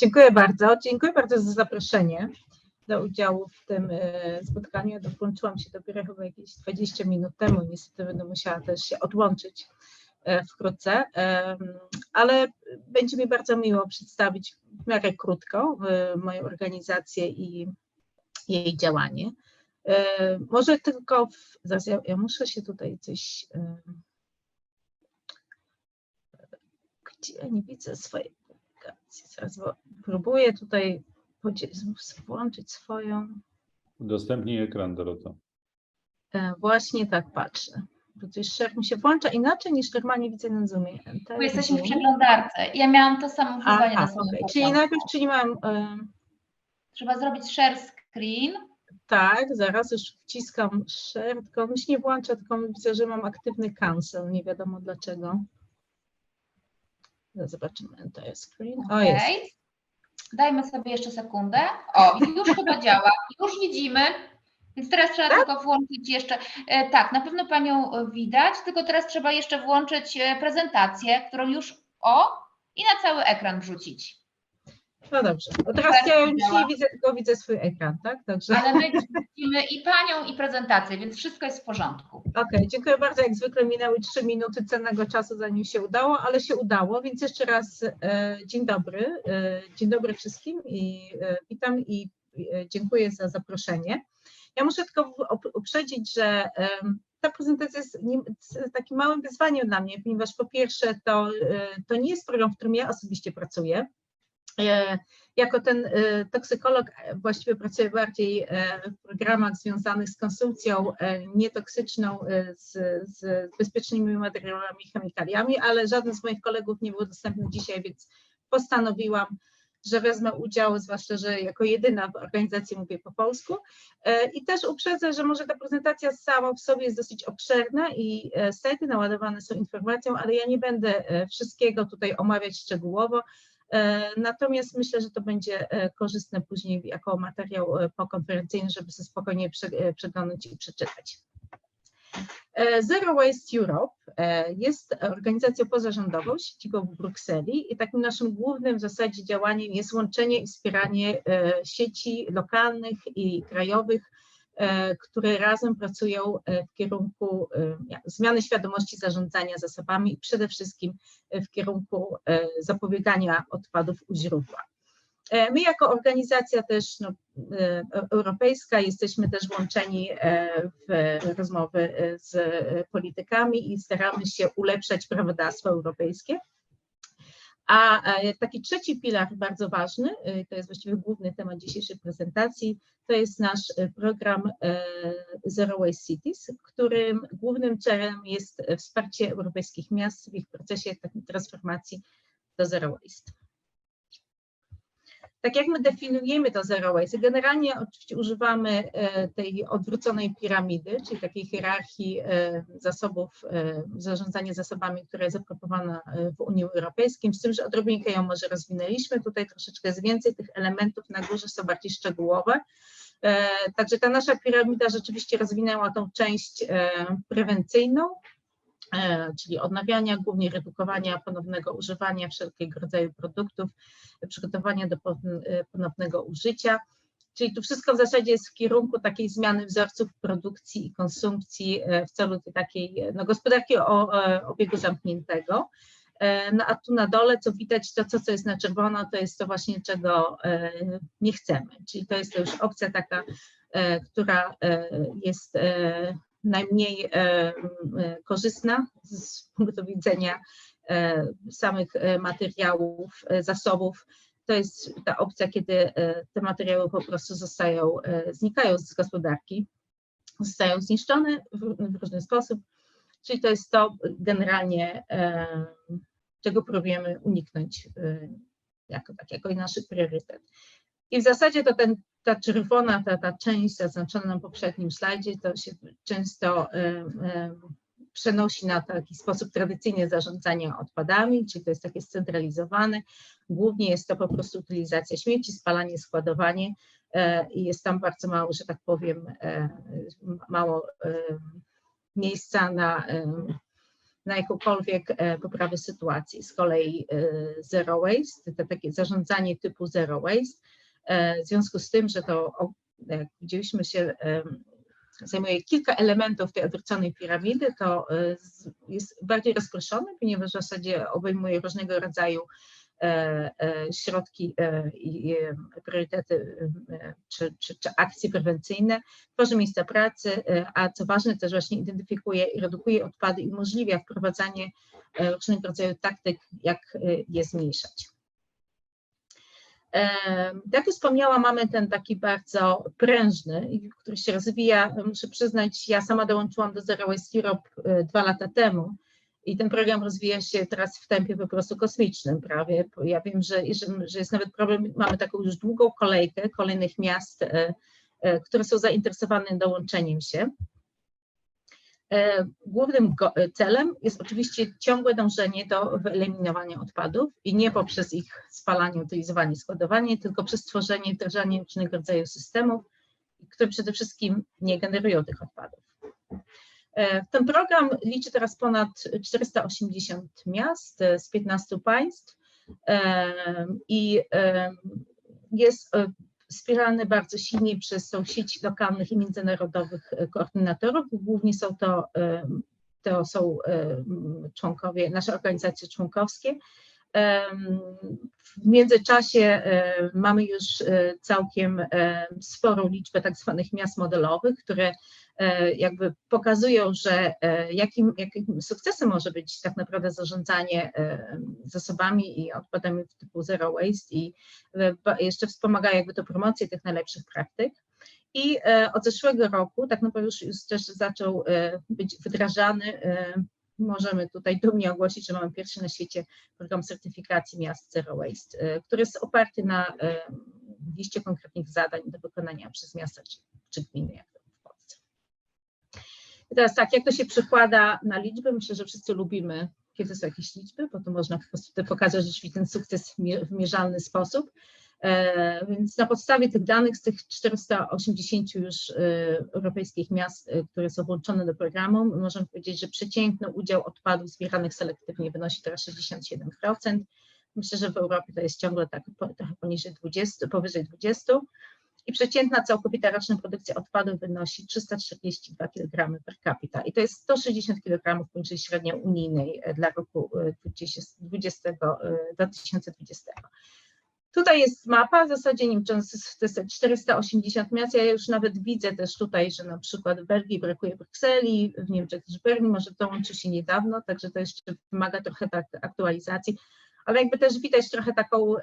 Dziękuję bardzo. Dziękuję bardzo za zaproszenie do udziału w tym e, spotkaniu. Ja dołączyłam się dopiero chyba jakieś 20 minut temu. Niestety będę musiała też się odłączyć e, wkrótce, ale będzie mi bardzo miło przedstawić w miarę krótko moją organizację i jej działanie. E, Może tylko, w, zaraz ja, ja muszę się tutaj coś. Gdzie ja nie widzę swojej? Zaraz próbuję tutaj włączyć swoją. Udostępnij ekran, Dorota. E, Właśnie tak patrzę. Bo coś share mi się włącza inaczej niż normalnie widzę na Zoomie. Bo jesteśmy w przeglądarce. Ja miałam to samo wyzwanie na początku. Czyli najpierw, czyli mam. e, Trzeba zrobić share screen. Tak, zaraz już wciskam share, tylko mi się nie włącza, tylko widzę, że mam aktywny cancel, nie wiadomo dlaczego. Zaraz Zobaczymy, entire screen. O, jest. Dajmy sobie jeszcze sekundę. O, już chyba działa. Już widzimy. Więc teraz trzeba Tak? tylko włączyć jeszcze. E, tak, na pewno Panią e, widać, tylko teraz trzeba jeszcze włączyć e, prezentację, którą już o i na cały ekran wrzucić. No dobrze. No teraz ja już nie widzę, tylko widzę swój ekran, tak? Także. Ale my widzimy i Panią, i prezentację, więc wszystko jest w porządku. Okej, dziękuję bardzo. Jak zwykle minęły trzy minuty cennego czasu, zanim się udało, ale się udało, więc jeszcze raz e, dzień dobry. E, dzień dobry wszystkim i e, witam i e, dziękuję za zaproszenie. Ja muszę tylko uprzedzić, że ta prezentacja jest takim małym wyzwaniem dla mnie, ponieważ po pierwsze to, e, to nie jest program, w którym ja osobiście pracuję. E, Jako ten e, toksykolog e, właściwie pracuję bardziej w programach związanych z konsumpcją nietoksyczną, z, z bezpiecznymi materiałami chemikaliami, ale żaden z moich kolegów nie był dostępny dzisiaj, więc postanowiłam, że wezmę udział, zwłaszcza, że jako jedyna w organizacji mówię po polsku. I też uprzedzę, że może ta prezentacja sama w sobie jest dosyć obszerna i slajdy naładowane są informacją, ale ja nie będę wszystkiego tutaj omawiać szczegółowo. E, Natomiast myślę, że to będzie e, korzystne później jako materiał e, pokonferencyjny, żeby sobie spokojnie prze- przeglądać i przeczytać. Zero Waste Europe jest organizacją pozarządową, siedzibą w Brukseli i takim naszym głównym w zasadzie działaniem jest łączenie i wspieranie sieci lokalnych i krajowych, które razem pracują e, w kierunku e, zmiany świadomości zarządzania zasobami i przede wszystkim e, w kierunku e, zapobiegania odpadów u źródła. E, My jako organizacja też no, e, europejska jesteśmy też włączeni e, w rozmowy e, z e, politykami i staramy się ulepszać prawodawstwo europejskie. A e, taki trzeci filar bardzo ważny, e, to jest właściwie główny temat dzisiejszej prezentacji, to jest nasz e, program Zero Waste Cities, którym głównym celem jest wsparcie europejskich miast w ich procesie takiej transformacji do Zero Waste tak jak my definiujemy to zero waste, generalnie oczywiście używamy e, tej odwróconej piramidy, czyli takiej hierarchii e, zasobów, e, zarządzania zasobami, która jest zaproponowana w Unii Europejskiej, z tym, że odrobinkę ją może rozwinęliśmy, tutaj troszeczkę jest więcej tych elementów, na górze są bardziej szczegółowe. Także ta nasza piramida rzeczywiście rozwinęła tą część prewencyjną, czyli odnawiania, głównie redukowania ponownego używania wszelkiego rodzaju produktów, przygotowania do e, ponownego użycia. Czyli tu wszystko w zasadzie jest w kierunku takiej zmiany wzorców produkcji i konsumpcji e, w celu tej takiej e, no, gospodarki o, e, obiegu zamkniętego. E, No a tu na dole, co widać, to co, co jest na czerwono, to jest to właśnie, czego e, nie chcemy. Czyli to jest to już opcja taka, e, która e, jest e, najmniej e, e, korzystna z punktu widzenia e, samych materiałów, zasobów. To jest ta opcja, kiedy te materiały po prostu zostają, znikają z gospodarki, zostają zniszczone w, różny sposób. Czyli to jest to generalnie, czego próbujemy uniknąć jako, tak, jako nasz priorytet. I w zasadzie to ten, ta czerwona, ta, ta część zaznaczona na poprzednim slajdzie, to się często e, e, przenosi na taki sposób tradycyjnie zarządzania odpadami, czyli to jest takie scentralizowane. Głównie jest to po prostu utylizacja śmieci, spalanie, składowanie e, i jest tam bardzo mało, że tak powiem, e, mało e, miejsca na, na jakąkolwiek poprawę sytuacji. Z kolei zero waste, to takie zarządzanie typu zero waste, w związku z tym, że to, jak widzieliśmy się, em, zajmuje kilka elementów tej odwróconej piramidy, to e, jest bardziej rozproszony, ponieważ w zasadzie obejmuje różnego rodzaju e, e, środki e, i e, priorytety e, czy, czy, czy akcje prewencyjne, tworzy miejsca pracy, e, a co ważne też właśnie identyfikuje i redukuje odpady i umożliwia wprowadzanie e, różnego rodzaju taktyk, jak e, je zmniejszać. Em, Jak już wspomniałam, mamy ten taki bardzo prężny, który się rozwija. Muszę przyznać, ja sama dołączyłam do Zero Waste Europe e, dwa lata temu i ten program rozwija się teraz w tempie po prostu kosmicznym prawie. Ja wiem, że, że, że jest nawet problem, mamy taką już długą kolejkę kolejnych miast, e, e, które są zainteresowane dołączeniem się. E, Głównym e, celem jest oczywiście ciągłe dążenie do wyeliminowania odpadów i nie poprzez ich spalanie, utylizowanie, składowanie, tylko przez tworzenie, wdrażanie różnego rodzaju systemów, które przede wszystkim nie generują tych odpadów. E, Ten program liczy teraz ponad 480 miast z 15 państw i jest e, wspierany bardzo silnie przez tą sieć lokalnych i międzynarodowych e, koordynatorów. Głównie są to, e, to są e, członkowie, nasze organizacje członkowskie. W międzyczasie mamy już całkiem sporą liczbę tak zwanych miast modelowych, które jakby pokazują, że e, jakim, jakim sukcesem może być tak naprawdę zarządzanie e, zasobami i odpadami typu zero waste i e, jeszcze wspomagają jakby to promocję tych najlepszych praktyk. I e, od zeszłego roku tak naprawdę już, już też zaczął e, być wdrażany. e, Możemy tutaj dumnie ogłosić, że mamy pierwszy na świecie program certyfikacji miast Zero Waste, e, który jest oparty na e, liście konkretnych zadań do wykonania przez miasta czy, czy gminy, jak. I teraz tak, jak to się przekłada na liczby? Myślę, że wszyscy lubimy, kiedy są jakieś liczby, bo to można po prostu pokazać rzeczywiście ten sukces w mie- w mierzalny sposób. E, Więc na podstawie tych danych z tych 480 już e, europejskich miast, e, które są włączone do programu, możemy powiedzieć, że przeciętny udział odpadów zbieranych selektywnie wynosi teraz 67%. Myślę, że w Europie to jest ciągle tak trochę poniżej 20, powyżej 20. I przeciętna całkowita roczna produkcja odpadów wynosi 342 kg per capita. I to jest 160 kg poniżej średniej unijnej e, dla roku e, 20, 20, e, 2020. Tutaj jest mapa, w zasadzie czy to jest 480 miast. Ja już nawet widzę też tutaj, że na przykład w Belgii brakuje Brukseli, w Niemczech też Berlin, może dołączy się niedawno, także to jeszcze wymaga trochę tak aktualizacji, ale jakby też widać trochę taką,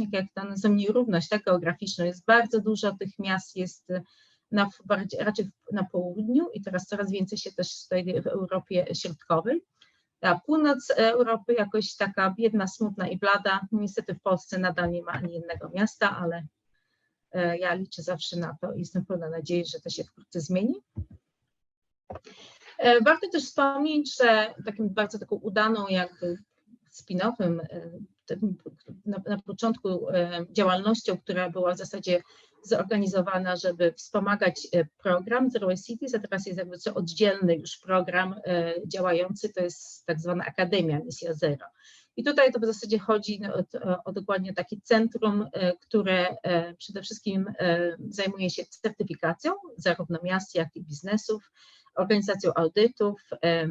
e, jak, to nazywam, nierówność tak, geograficzną. Jest bardzo dużo tych miast, jest e, na, bardziej, raczej na południu i teraz coraz więcej się też tutaj w Europie Środkowej. A północ Europy jakoś taka biedna, smutna i blada. Niestety w Polsce nadal nie ma ani jednego miasta, ale e, ja liczę zawsze na to i jestem pełna nadziei, że to się wkrótce zmieni. E, Warto też wspomnieć, że takim bardzo taką udaną jakby spin-offem e, na, początku e, działalnością, która była w zasadzie zorganizowana, żeby wspomagać e, program Zero Cities, a teraz jest jakby co oddzielny już program e, działający, to jest tak zwana Akademia Misja Zero. I tutaj to w zasadzie chodzi no, o, o dokładnie takie centrum, które przede wszystkim zajmuje się certyfikacją zarówno miast, jak i biznesów, organizacją audytów, e,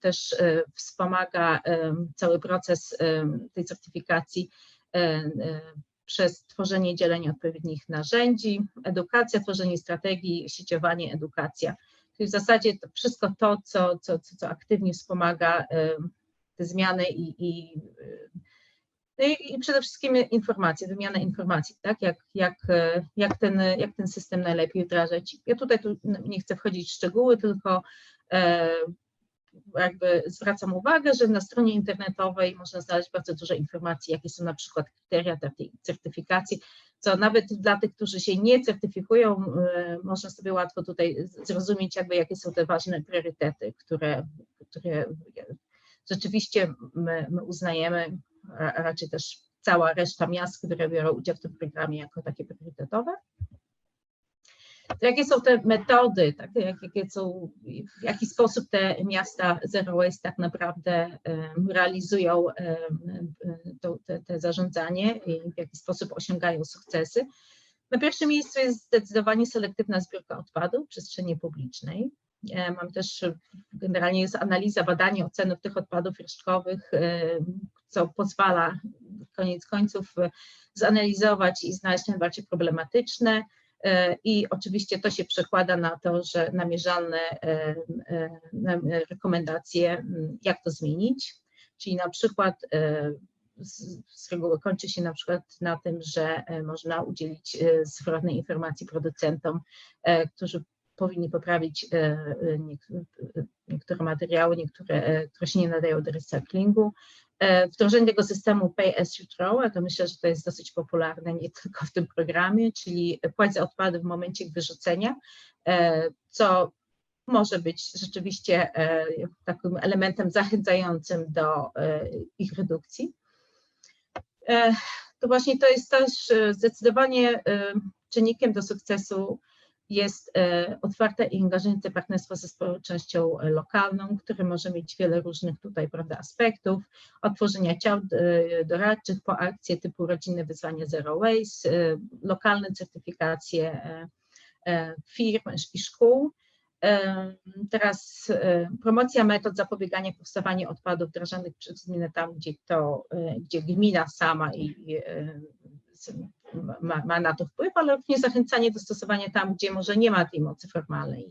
też e, wspomaga cały proces tej certyfikacji e, przez tworzenie i dzielenie odpowiednich narzędzi, edukacja, tworzenie strategii, sieciowanie, edukacja. Czyli w zasadzie to wszystko to, co, co, co, co aktywnie wspomaga te zmiany i, i, no i, i przede wszystkim informacje, wymiana informacji, tak? Jak, jak, e, jak, ten, jak ten system najlepiej wdrażać. Ja tutaj tu nie chcę wchodzić w szczegóły, tylko e, jakby zwracam uwagę, że na stronie internetowej można znaleźć bardzo dużo informacji, jakie są na przykład kryteria tej certyfikacji, co nawet dla tych, którzy się nie certyfikują, e, można sobie łatwo tutaj zrozumieć, jakby jakie są te ważne priorytety, które, które rzeczywiście my, my uznajemy, raczej też cała reszta miast, które biorą udział w tym programie jako takie priorytetowe. To jakie są te metody, tak, jak, jakie są, w jaki sposób te miasta Zero Waste tak naprawdę em, realizują em, to, te, te zarządzanie i w jaki sposób osiągają sukcesy. Na pierwszym miejscu jest zdecydowanie selektywna zbiórka odpadów w przestrzeni publicznej. E, Mam też, generalnie jest analiza, badanie oceny tych odpadów resztkowych, co pozwala koniec końców e, zanalizować i znaleźć najbardziej problematyczne. E, I oczywiście to się przekłada na to, że namierzalne e, rekomendacje, jak to zmienić. Czyli na przykład z, reguły kończy się na przykład na tym, że można udzielić zwrotnej informacji producentom, którzy powinni poprawić niek- niektóre materiały, niektóre, które się nie nadają do recyklingu. E, Wdrożenie tego systemu Pay as you throw, a to myślę, że to jest dosyć popularne nie tylko w tym programie, czyli płać za odpady w momencie ich wyrzucenia, e, co może być rzeczywiście e, takim elementem zachęcającym do ich redukcji. To właśnie to jest też zdecydowanie czynnikiem do sukcesu jest e, otwarte i angażujące partnerstwo ze społecznością e, lokalną, które może mieć wiele różnych tutaj prawda, aspektów, od tworzenia ciał e, doradczych po akcje typu rodzinne wyzwania Zero Waste, lokalne certyfikacje firm i szkół. Teraz promocja metod zapobiegania powstawaniu odpadów wdrażanych przez gminę tam, gdzie to, gdzie gmina sama i ma, ma na to wpływ, ale również zachęcanie do stosowania tam, gdzie może nie ma tej mocy formalnej.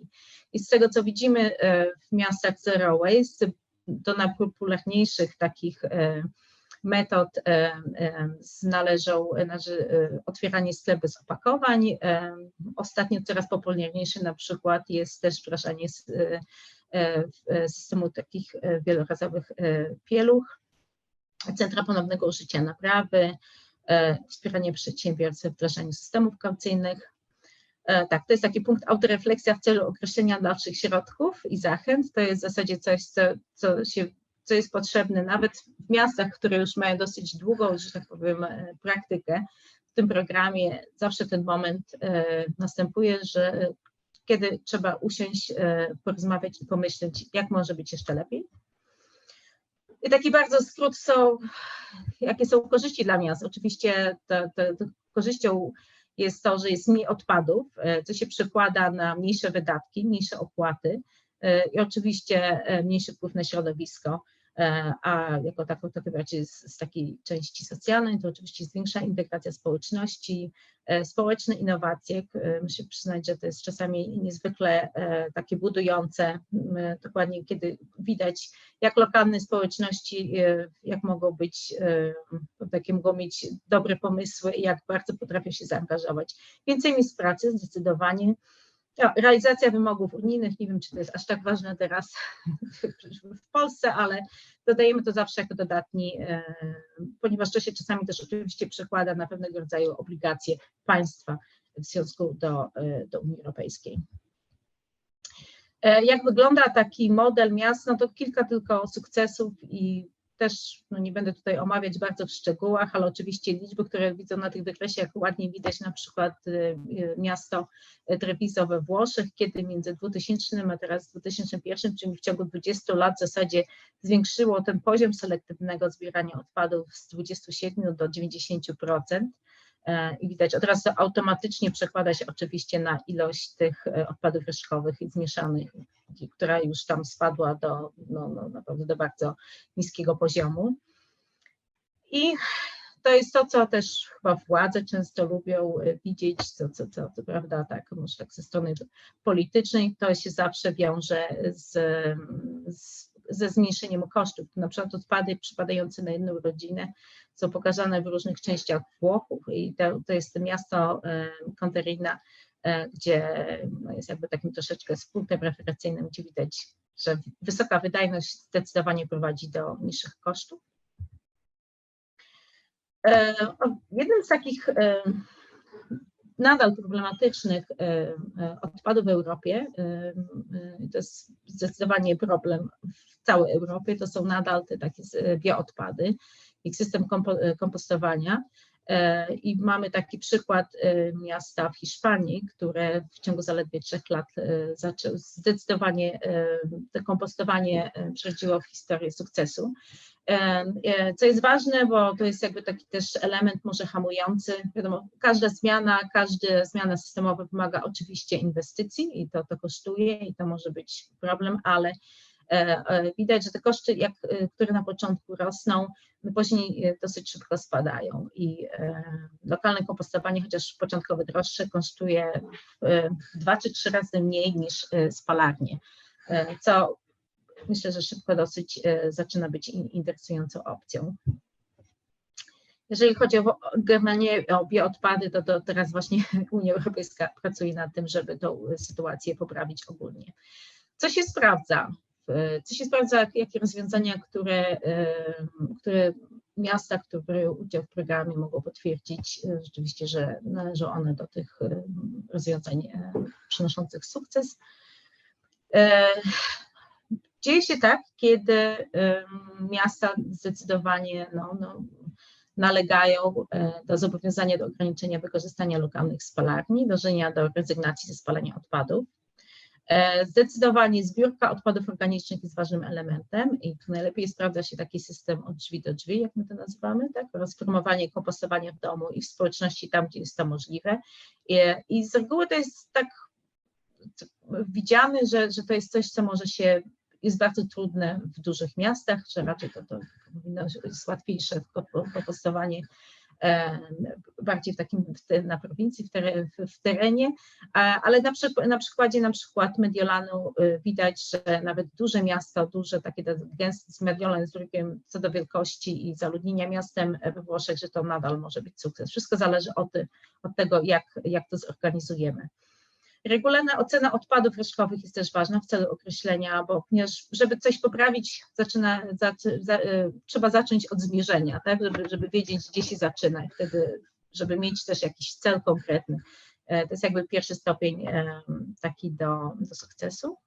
I z tego, co widzimy e, w miastach Zero Waste, do najpopularniejszych takich e, metod e, należą e, otwieranie sklepów z opakowań. Ostatnio coraz popularniejsze na przykład jest też wdrażanie systemu takich wielorazowych pieluch, centra ponownego użycia naprawy, wspieranie przedsiębiorstw w wdrażaniu systemów kaucyjnych. E, Tak, to jest taki punkt autorefleksja w celu określenia dalszych środków i zachęt. To jest w zasadzie coś, co, co, się, co jest potrzebne nawet w miastach, które już mają dosyć długą, że tak powiem, e, praktykę. W tym programie zawsze ten moment e, następuje, że e, kiedy trzeba usiąść, e, porozmawiać i pomyśleć, jak może być jeszcze lepiej. I taki bardzo skrót są, jakie są korzyści dla miast. Oczywiście to, to, to korzyścią jest to, że jest mniej odpadów, e, co się przekłada na mniejsze wydatki, mniejsze opłaty e, i oczywiście e, mniejszy wpływ na środowisko, a jako taką takie bardziej z, z takiej części socjalnej to oczywiście zwiększa integracja społeczności, e, społeczne innowacje. E, Muszę przyznać, że to jest czasami niezwykle e, takie budujące, dokładnie kiedy widać, jak lokalne społeczności, e, jak mogą być, e, takie mogą mieć dobre pomysły i jak bardzo potrafią się zaangażować. Więcej miejsc pracy zdecydowanie. Ja, Realizacja wymogów unijnych, nie wiem, czy to jest aż tak ważne teraz w Polsce, ale dodajemy to zawsze jako dodatni, e, ponieważ to się czasami też oczywiście przekłada na pewnego rodzaju obligacje państwa w związku do, e, do Unii Europejskiej. E, Jak wygląda taki model miast? No to kilka tylko sukcesów i też no nie będę tutaj omawiać bardzo w szczegółach, ale oczywiście liczby, które widzą na tych wykresach, jak ładnie widać na przykład y, y, miasto Treviso we Włoszech, kiedy między 2000 a teraz 2001, czyli w ciągu 20 lat w zasadzie zwiększyło ten poziom selektywnego zbierania odpadów z 27 do 90%. E, I widać, od razu automatycznie przekłada się oczywiście na ilość tych e, odpadów resztkowych i zmieszanych, która już tam spadła do, no, no, naprawdę do bardzo niskiego poziomu. I to jest to, co też chyba władze często lubią e, widzieć, co, co, co, co prawda, tak, może tak ze strony politycznej, to się zawsze wiąże z, z, ze zmniejszeniem kosztów. Na przykład odpady przypadające na jedną rodzinę są pokazane w różnych częściach Włochów i to, to jest miasto Conterina, e, gdzie no, jest jakby takim troszeczkę punktem referencyjnym, gdzie widać, że wysoka wydajność zdecydowanie prowadzi do niższych kosztów. E, Jednym z takich nadal problematycznych odpadów w Europie, e, to jest zdecydowanie problem całej Europie, to są nadal te takie bioodpady, ich system kompo, kompostowania. E, I mamy taki przykład e, miasta w Hiszpanii, które w ciągu zaledwie trzech lat e, zaczęło zdecydowanie to kompostowanie przechodziło w historię sukcesu. Co jest ważne, bo to jest jakby taki też element może hamujący. Wiadomo, każda zmiana, każda zmiana systemowa wymaga oczywiście inwestycji i to, to kosztuje i to może być problem, ale widać, że te koszty, jak, e, które na początku rosną, no później e, dosyć szybko spadają i e, lokalne kompostowanie, chociaż początkowo droższe, kosztuje e, dwa czy trzy razy mniej niż e, spalarnie, e, co myślę, że szybko dosyć e, zaczyna być in- interesującą opcją. Jeżeli chodzi o generalnie o bioodpady, to, to teraz właśnie Unia Europejska pracuje nad tym, żeby tą sytuację poprawić ogólnie. Co się sprawdza? E, Co się sprawdza, jakie rozwiązania, które, e, które miasta, które biorą udział w programie mogą potwierdzić e, rzeczywiście, że należą one do tych e, rozwiązań e, przynoszących sukces. E, Dzieje się tak, kiedy miasta zdecydowanie no, no, nalegają e, do zobowiązania do ograniczenia wykorzystania lokalnych spalarni, dążenia do rezygnacji ze spalania odpadów. E, Zdecydowanie zbiórka odpadów organicznych jest ważnym elementem i tu najlepiej sprawdza się taki system od drzwi do drzwi, jak my to nazywamy, tak? oraz promowanie kompostowania w domu i w społeczności tam, gdzie jest to możliwe. I, i z reguły to jest tak widziane, że, że to jest coś, co może się jest bardzo trudne w dużych miastach, że raczej to, to powinno być łatwiejsze kompostowanie e, bardziej w takim na prowincji, w, tere, w, w terenie, ale na, przyk- na przykładzie na przykład Mediolanu y, widać, że nawet duże miasta, duże takie te gęste Mediolan jest drugim co do wielkości i zaludnienia miastem we Włoszech, że to nadal może być sukces. Wszystko zależy od, od tego, jak, jak to zorganizujemy. Regularna ocena odpadów resztkowych jest też ważna w celu określenia, bo ponieważ żeby coś poprawić, zaczyna, zaczy, za, y, trzeba zacząć od zmierzenia, tak? żeby, żeby wiedzieć, gdzie się zaczyna i wtedy, żeby mieć też jakiś cel konkretny. E, To jest jakby pierwszy stopień em, taki do, do sukcesu.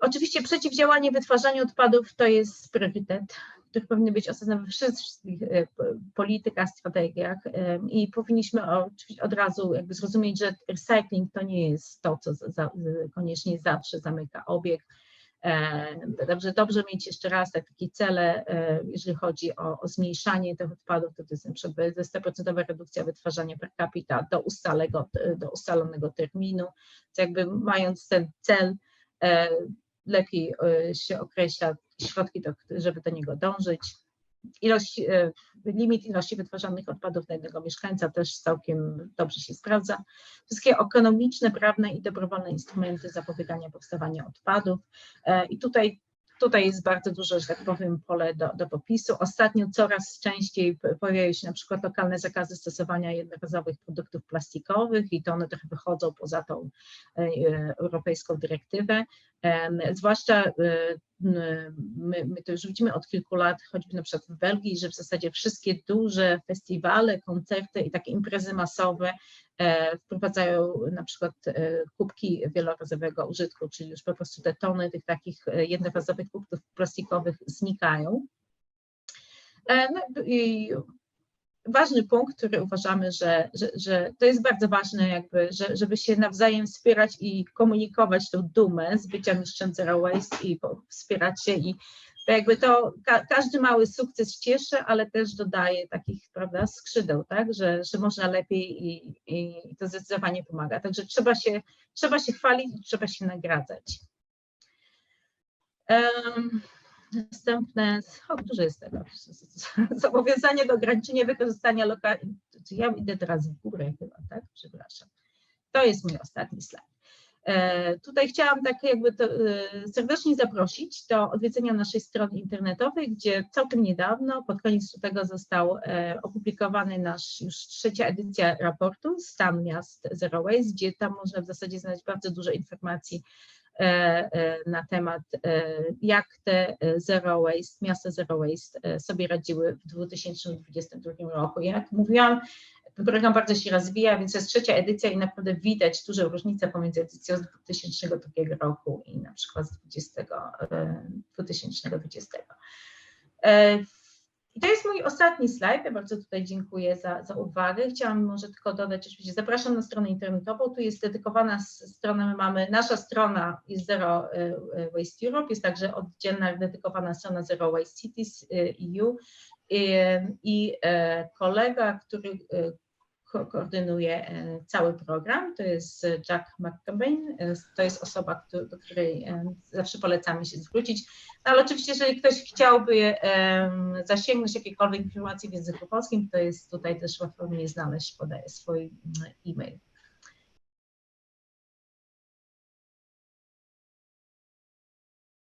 Oczywiście przeciwdziałanie wytwarzaniu odpadów to jest priorytet, który powinien być osadzony we wszystkich e, politykach, strategiach em, i powinniśmy oczywiście od razu jakby zrozumieć, że recycling to nie jest to, co za, koniecznie zawsze zamyka obieg. E, Dobrze, dobrze mieć jeszcze raz tak, takie cele, e, jeżeli chodzi o, o zmniejszanie tych odpadów, to, jest na przykład 20% redukcja wytwarzania per capita do, ustalego, do ustalonego terminu, co jakby mając ten cel, e, lepiej e, się określa środki, do, żeby do niego dążyć. Ilość, e, limit ilości wytwarzanych odpadów na jednego mieszkańca też całkiem dobrze się sprawdza. Wszystkie ekonomiczne, prawne i dobrowolne instrumenty zapobiegania powstawania odpadów. E, I tutaj, tutaj jest bardzo duże, że tak powiem, pole do, do popisu. Ostatnio coraz częściej pojawiają się na przykład lokalne zakazy stosowania jednorazowych produktów plastikowych i to one trochę wychodzą poza tą e, europejską dyrektywę. Zwłaszcza m, my, my to już widzimy od kilku lat, choćby na przykład w Belgii, że w zasadzie wszystkie duże festiwale, koncerty i takie imprezy masowe e, wprowadzają na przykład e, kubki wielorazowego użytku, czyli już po prostu te tony tych takich e, jednorazowych kubków plastikowych znikają. No i ważny punkt, który uważamy, że, że, że to jest bardzo ważne, jakby, że, żeby się nawzajem wspierać i komunikować tą dumę z bycia mistrzem Zero Waste i wspierać się i to jakby to ka, każdy mały sukces cieszy, ale też dodaje takich, prawda, skrzydeł, tak, że, że można lepiej i, i to zdecydowanie pomaga. Także trzeba się, trzeba się chwalić i trzeba się nagradzać. Em, Następne, o, dużo jest tego, zobowiązanie do ograniczenia wykorzystania lokalnych, ja idę teraz w górę chyba, tak, przepraszam. To jest mój ostatni slajd. E, Tutaj chciałam tak jakby to, e, serdecznie zaprosić do odwiedzenia naszej strony internetowej, gdzie całkiem niedawno, pod koniec lutego został e, opublikowany nasz już trzecia edycja raportu Stan Miast Zero Waste, gdzie tam można w zasadzie znaleźć bardzo dużo informacji na temat, e, jak te e, Zero Waste, miasta Zero Waste e, sobie radziły w 2022 roku. Jak mówiłam, ten program bardzo się rozwija, więc jest trzecia edycja i naprawdę widać dużą różnicę pomiędzy edycją z 2002 roku i na przykład z 20, e, 2020. I to jest mój ostatni slajd. Ja bardzo tutaj dziękuję za, za uwagę. Chciałam może tylko dodać, oczywiście zapraszam na stronę internetową. Tu jest dedykowana strona, my mamy, nasza strona jest Zero e, e, Waste Europe, jest także oddzielna dedykowana strona Zero Waste Cities EU i, i e, kolega, który ko- koordynuje e, cały program, to jest Jack McCabain, e, to jest osoba, do której e, zawsze polecamy się zwrócić. No, ale oczywiście, jeżeli ktoś chciałby zasięgnąć jakiejkolwiek informacji w języku polskim, to jest tutaj też łatwo mnie znaleźć, podaję swój mm, e-mail.